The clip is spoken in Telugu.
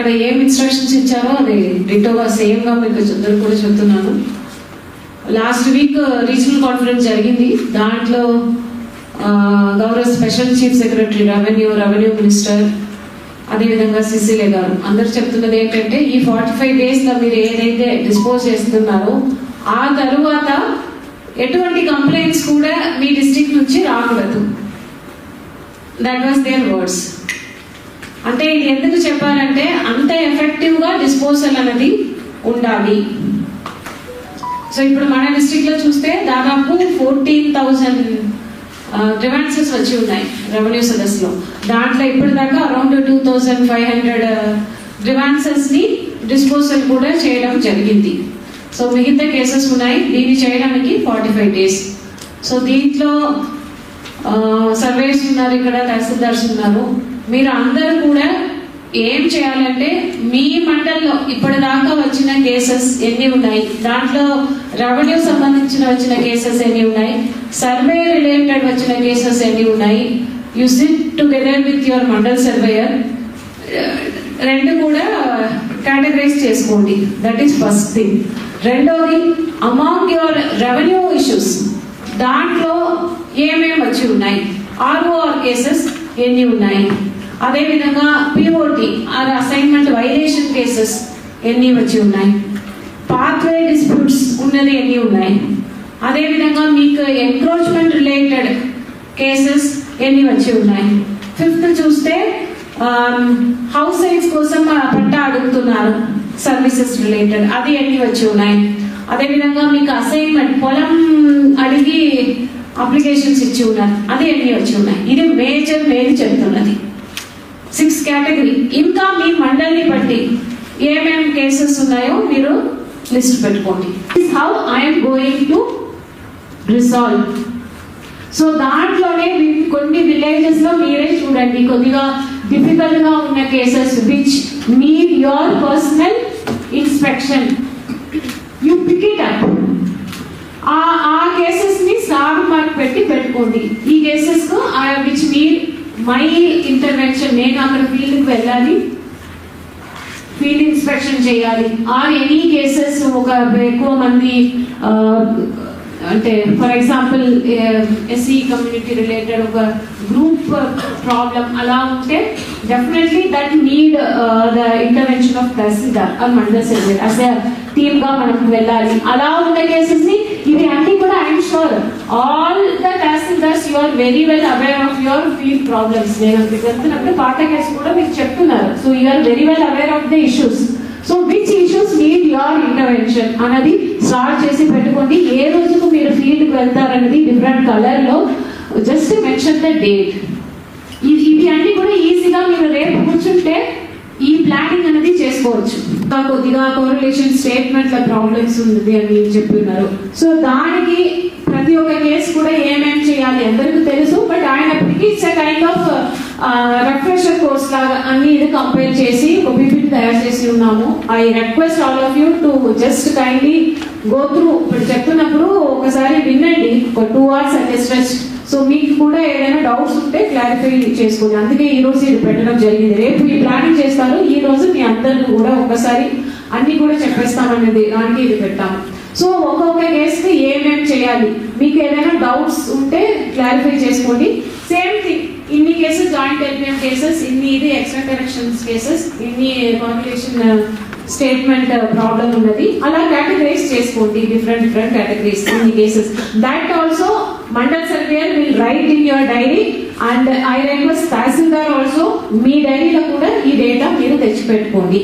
అక్కడ ఏం ఇన్స్ట్రక్షన్స్ ఇచ్చారో అది డిటోగా సేమ్గా మీకు అందరూ కూడా చెప్తున్నాను. లాస్ట్ వీక్ రీజనల్ కాన్ఫరెన్స్ జరిగింది. దాంట్లో గౌరవ special chief secretary revenue revenue minister అదేవిధంగా సిసిలే గారు. అందరు చెప్తున్నది ఏంటంటే ఈ ఫార్టీ ఫైవ్ డేస్లో మీరు ఏదైతే డిస్పోజ్ చేస్తున్నారో ఆ తరువాత ఎటువంటి కంప్లైంట్స్ కూడా మీ డిస్ట్రిక్ట్ నుంచి రాకూడదు. దట్ వాస్ దేర్ వర్డ్స్ అంటే ఇది ఎందుకు చెప్పాలంటే అంత ఎఫెక్టివ్గా డిస్పోజల్ అనేది ఉండాలి. సో ఇప్పుడు మన డిస్ట్రిక్ట్లో చూస్తే దాదాపు ఫోర్టీన్ థౌజండ్ గ్రివాన్సెస్ వచ్చి ఉన్నాయి రెవెన్యూ సదస్సులో దాంట్లో ఇప్పటిదాకా దాకా around two thousand five hundred గ్రివాన్సెస్ని disposal కూడా చేయడం జరిగింది. సో మిగతా కేసెస్ ఉన్నాయి. దీన్ని చేయడానికి ఫార్టీ ఫైవ్ డేస్ సో దీంట్లో సర్వేస్ ఉన్నారు ఇక్కడ తహసీల్దార్స్ ఉన్నారు. మీరు అందరూ కూడా ఏం చేయాలంటే మీ మండల్లో ఇప్పటిదాకా వచ్చిన కేసెస్ ఎన్ని ఉన్నాయి? దాంట్లో రెవెన్యూ సంబంధించిన వచ్చిన కేసెస్ ఎన్ని ఉన్నాయి? సర్వే రిలేటెడ్ వచ్చిన కేసెస్ ఎన్ని ఉన్నాయి? You sit together with your mandal surveyor. రెండు కూడా కేటగరైజ్ చేసుకోండి. దట్ ఈస్ ఫస్ట్ థింగ్ రెండోది అమాంగ్ యువర్ రెవెన్యూ ఇష్యూస్ దాంట్లో ఏమేమి వచ్చి ఉన్నాయి? ఆర్ఓఆర్ కేసెస్ ఎన్ని ఉన్నాయి? అదేవిధంగా POT or assignment violation cases ఎన్ని వచ్చి ఉన్నాయి? పాత్వే డిస్ప్యూట్స్ ఉన్నది ఎన్ని ఉన్నాయి? అదేవిధంగా మీకు ఎంక్రోచ్మెంట్ రిలేటెడ్ కేసెస్ ఎన్ని వచ్చి ఉన్నాయి? ఫిఫ్త్ చూస్తే um, హౌస్ సైన్స్ కోసం ఆ పట్టా అడుగుతున్నారు సర్వీసెస్ రిలేటెడ్ అది ఎన్ని వచ్చి ఉన్నాయి? అదేవిధంగా మీకు అసైన్మెంట్ పొలం అడిగి అప్లికేషన్స్ ఇచ్చి ఉన్నారు. అది ఎన్ని వచ్చి ఉన్నాయి? ఇది మేజర్ మెయిన్ చెప్తున్నది. Six category. ఇంకా మీ మండలిని బట్టి ఏమేమి కేసెస్ ఉన్నాయో మీరు లిస్ట్ పెట్టుకోండి. How I'm going to resolve so దాంట్లోనే కొన్ని విలేజెస్లో మీరే చూడండి. కొద్దిగా డిఫికల్ట్గా ఉన్న cases which need your personal inspection you pick it up ఆ కేసెస్ని సాగు మార్క్ పెట్టి పెట్టుకోండి. ఈ కేసెస్ మై ఇంటర్వెన్షన్ నేను అక్కడ ఫీల్డ్కి వెళ్ళాలి. ఫీల్డ్ ఇన్స్పెక్షన్ చేయాలి. ఆర్ ఎనీ కేసెస్ ఒక ఎక్కువ మంది అంటే for example SC community related ఒక గ్రూప్ ప్రాబ్లం అలా ఉంటే definitely that need the intervention of tahsildar or mandal secretary as టీమ్గా మనం వెళ్ళాలి. అలా ఉన్న కేసెస్ని ఇవి అన్ని కూడా I'm sure all the tahsildars you are very well aware of your field problems నేను అక్కడికి వెళ్తున్నప్పుడు పాత కూడా మీరు చెప్తున్నారు so you are very well aware of the issues so which issues need your intervention అనేది స్టార్ట్ చేసి పెట్టుకోండి. ఏ రోజుకు మీరు ఫీల్డ్కి వెళ్తారనేది డిఫరెంట్ కలర్లో జస్ట్ మెన్షన్ ద డేట్ ఇది ఇవి అన్ని కూడా ఈజీగా మీరు రేపు కూర్చుంటే ఈ ప్లానింగ్ అనేది చేసుకోవచ్చు. కొద్దిగా కోరిలేషన్ స్టేట్మెంట్ల ప్రాబ్లమ్స్ ఉంది అని చెప్తున్నారు సో దానికి ప్రతి ఒక్క కేసు కూడా ఏమేమి చేయాలి అందరికీ తెలుసు but ఆయనప్పటికీ it's kind of refresher course లాగా అన్ని ఇది కంప్లీట్ చేసి ఒక పీపీటీ తయారు చేసి ఉన్నాము. I request all of you to just kindly go through ఇప్పుడు చెప్తున్నప్పుడు ఒకసారి వినండి. ఒక టూ అవర్స్ అంటే స్ట్రెచ్ సో మీకు కూడా ఏదైనా డౌట్స్ ఉంటే క్లారిఫై చేసుకోండి. అందుకే ఈ రోజు ఇది పెట్టడం జరిగింది. రేపు ఈ ప్లానింగ్ చేస్తారు. ఈ రోజు మీ అందరిని కూడా ఒకసారి అన్ని కూడా చెప్పేస్తామనేది దానికి ఇది పెట్టాము. సో ఒక్కొక్క కేసుకి ఏమేమి చేయాలి? మీకు ఏదైనా డౌట్స్ ఉంటే క్లారిఫై చేసుకోండి. సేమ్ థింగ్ ఇన్ని కేసెస్ జాయింట్ ఎల్పిఎం కేసెస్ ఇన్ని ఇది ఎక్స్ట్రా కరెక్షన్స్ కేసెస్ ఇన్ని కాంపిటీషన్ స్టేట్మెంట్ ప్రాబ్లం ఉన్నది. అలా కేటగరైజ్ చేసుకోండి డిఫరెంట్ డిఫరెంట్ కేటగరీస్ ఇన్ని cases that also mandal surveyor will write in your diary and I request tahsildar also మీ డైరీలో కూడా ఈ డేటా మీరు తెచ్చిపెట్టుకోండి.